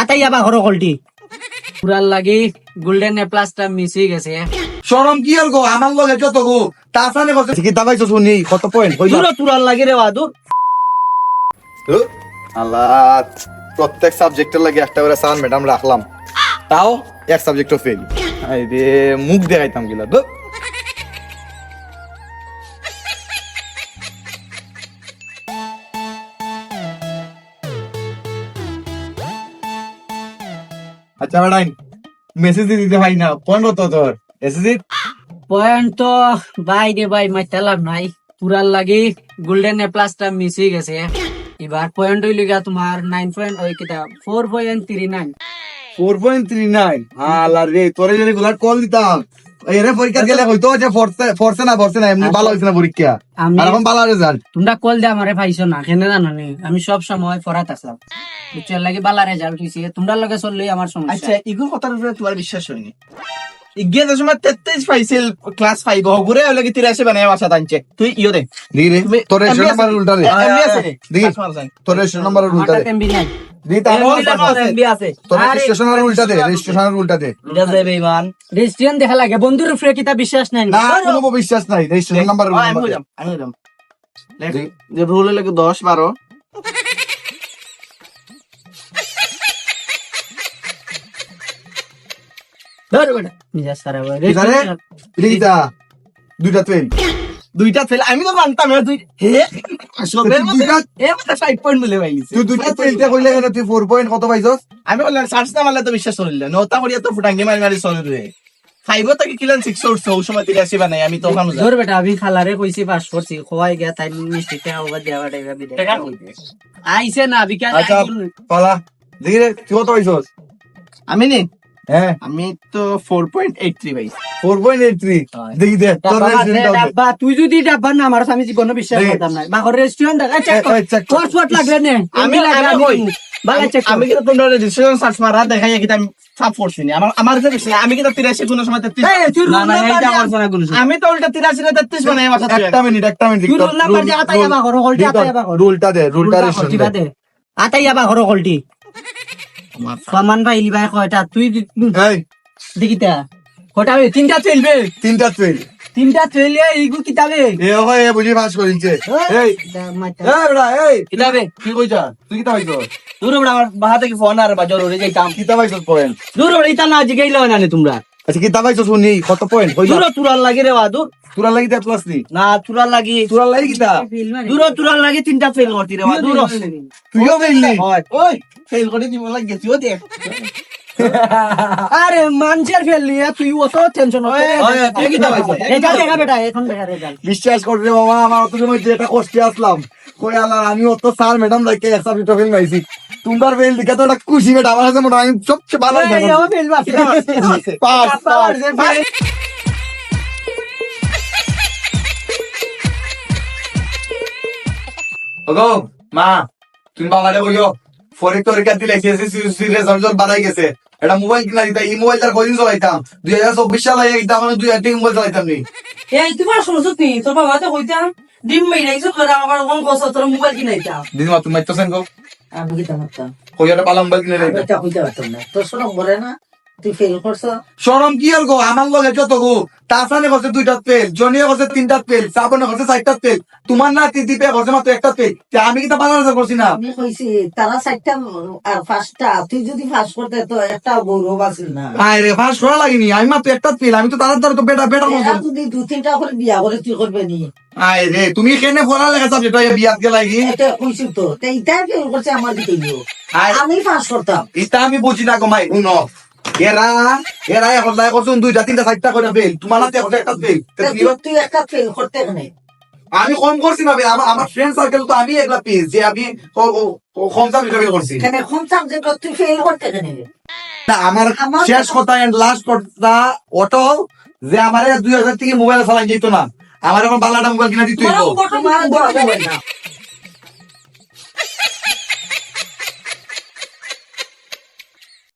আতাই আবার ঘর কলটি পুরার লাগি গোল্ডেন প্লাসটা মিস হয়ে গেছে। সরম কি আর গো? আমার লগে যত গো? তাছাড়া কথা কি দাবাই তো শুনি কত পয়েন্ট হইল। দূর তুরার লাগি রে বাদুর আল্লাহ প্রত্যেক সাবজেক্টের লাগে একটা করে সান ম্যাডাম রাখলাম। তাও? এক সাবজেক্টও ফেল এই রে মুখ দেখাইতাম গিলা তো আচ্ছা ম্যাডাম মেসেজ দিতে ভাই না। পনেরো তো তোর। এসএসসি পয়েন্ট তো বাই রে বাই মাই তেলাম নাই। পুরার লাগি গোল্ডেন এ প্লাসটা মিস হয়ে গেছে। এবার পয়েন্ট হইল গা তোমার নাইন পয়েন্ট ওই কিটা four point three nine four point three nine আল্লাহ রে তোরে যদি গুলার কল দিতাম এরে পরীক্ষা গেলে হয়তো যে না না এমনি ভালো হয়েছে না পরীক্ষা। আমি আর এখন ভালো রেজাল্ট তোমরা কল দিয়ে আমারে পাইছো না কেন জানো নি? আমি সব সময় ফরাত আসলাম। বুঝছ লাগি বালা রেজাল্ট হইছে। তোমরা লগে চললে আমার সমস্যা। আচ্ছা ইগুর কথার উপরে তোমার বিশ্বাস হয়নি? ইগে দশমিক তেত্রিশ পাইছিল ক্লাস ফাইভ হগুরে হলে কি তিরাশি বানায় বাসা টানছে তুই ইয়ে দে। রে তোর রেশন নাম্বার উল্টা দে MB আছে? রে? তোর রেশন নাম্বার উল্টা রেস্টুরেন্ট দেখা লাগে বন্ধুর উপরে কিতা বিশ্বাস নাই। না বিশ্বাস নাই রেজিস্ট্রেশন নাম্বার রুল লাগে দশ বারো? করিয়া তো? ফুটাঙ্গি মারি মারি চলে রে। ফাইভও তাকে কিলান সিক্স সময় আমি তো ওখানে ধর বেটা আমি খালারে কইছি পাস করছি খোয়াই গিয়া তাই মিষ্টি টাকা ওভার দেওয়া টাকা বিদে আইছে না আচ্ছা পালা। দেখি তুই আমি নি? হ্যাঁ। আমি তো ফোর পয়েন্ট এইট থ্রি ভাই। ফোর পয়েন্ট এইট থ্রি দেখি দে তোর রেজিস্ট্রেশনটা দে। ডাব্বা তুই যদি ডাব্বা না আমার আমি জীবনে বিশ্বাস দেখি। করতাম না। বাকর রেস্টুরেন্ট দেখা চেক কর। নে। আমি আমি কই বালা চেক আমি কিন্তু তোমরা রেজিস্ট্রেশন সার্চ মারা দেখাই কি আমি সাপ করছি না। আমার আমার যে বিষয় আমি কিন্তু তিরাশি কোনো সময় তেত্রিশ তুই না না এইটা আমার জানা কোনো আমি তো উল্টা তিরাশি না তেত্রিশ সাথে। একটা মিনিট একটা মিনিট রুল নাম্বার দিয়ে আতাই আবা ঘর কলটি আতাই আবা ঘর রুলটা দে রুলটা রেজিস্ট্রেশন দে। আতাই আবা সমান ভাই লিবাই কয়টা? তুই এই। দেখিতা? কয়টা তিনটা চলবে তিনটা ট্রেন তিনটা চললে এইগু কিতাবে এ হয় এ বুঝি পাস করিছে এই এই। বড়া এই। কিতাবে কি কইছা তুই কিতা পাইছস দূর বড় বাহা থেকে ফোন আর বাজার উড়ে যাইতাম কিতা পাইছস পয়েন্ট দূর ইতা না জিগাইল না নে তোমরা? আচ্ছা কিতা পাইছস শুনি? কত পয়েন্ট হইল দূর তুরার লাগি রে বাদুর তোরা লাগি দে প্লাস নি না তুরার লাগি। তোরা লাগি কিতা? দূর তুরার লাগি তিনটা ফেল করতি রে বাদুর তুইও ফেললি হয়। ওই ফেল করে দিব লাগ গেছি ও দেখ আরে মানুষের ফেল নিয়ে তুই অত টেনশন তুই কিতা এটা দেখা বেটা এখন দেখা রেজাল্ট। বিশ্বাস কর রে বাবা আমার অত সময় যে এটা কষ্টে আসলাম। কই আল্লাহ আমি অত স্যার ম্যাডাম লাইকে এক সাবজেক্ট ফেল পাইছি তোমার ফেল দেখে তো একটা খুশি বেটা আমার কাছে হয় সবচেয়ে ভালো পাস পাস ওগো মা তুমি বাবারে কইও ফরিক তরিকা দিলে রেজাল্ট বাড়াই গেছে। এটা মোবাইল কিনা দিতা এই মোবাইলটা কদিন চালাইতাম? দুই হাজার চব্বিশ সালে মানে দুই হাজার মোবাইল চালাইতাম নি। এই তোমার শুনছো তুই তোর বাবা তো কইতাম ডিম কোন কষ্ট তোর মোবাইল কিনাইতা দিদিমা তুমি মাইতো সেন গো আমি কিতা পারতাম কই পালা মোবাইল কিনে লাইতা এটা কইতে পারতাম না তোর বলে না তুই ফেল করছ শরম কি আর গো আমার লগে যত গো তাসানে করছে দুইটা তেল জনিয়ে করছে তিনটা তেল সাবনে করছে চারটা তেল। তোমার না তিন দিবে করছে মাত্র একটা তেল। আমি কি তা বানানো করছি না। আমি কইছি তারা চারটা আর পাঁচটা তুই যদি ফাঁস করতে তো একটা গৌরব আছিল না। আয় রে ফার্স্ট করা লাগেনি। আমি মাত্র একটা তেল আমি তো তাড়াতাড়ি তো বেটা বেটা মতো যদি দু তিনটা করে বিয়া করে তুই করবে নি। আয় রে তুমি কেনে পড়া লেখা সাবজেক্ট হয়ে বিয়াত গে লাগি এটা কইছি তো। তো এইটা ফেল করছে আমার দিকে দিও আমি ফাঁস করতাম। এটা আমি বুঝি না গো মাই শুনো। এরা এরা এখন লাই করছুন দুইটা তিনটা চারটা করে ফেল তোমার হাতে এখন একটা ফেল তুই- তুই একটা ফেল করতে কেন আমি কম করছি না আমার ফ্রেন্ড সার্কেল তো আমি এগুলা পেয়েছি যে আমি কম সাবজেক্ট ফেল করছি। কেন কোন সাবজেক্ট তুই ফেল করতে কেন না, আমার আমার- শেষ কথা এন্ড লাস্ট কথা অটো যে আমার দুই হাজার থেকে মোবাইল চালাই যেত না। আমার এখন বালাটা মোবাইল কিনা দিতে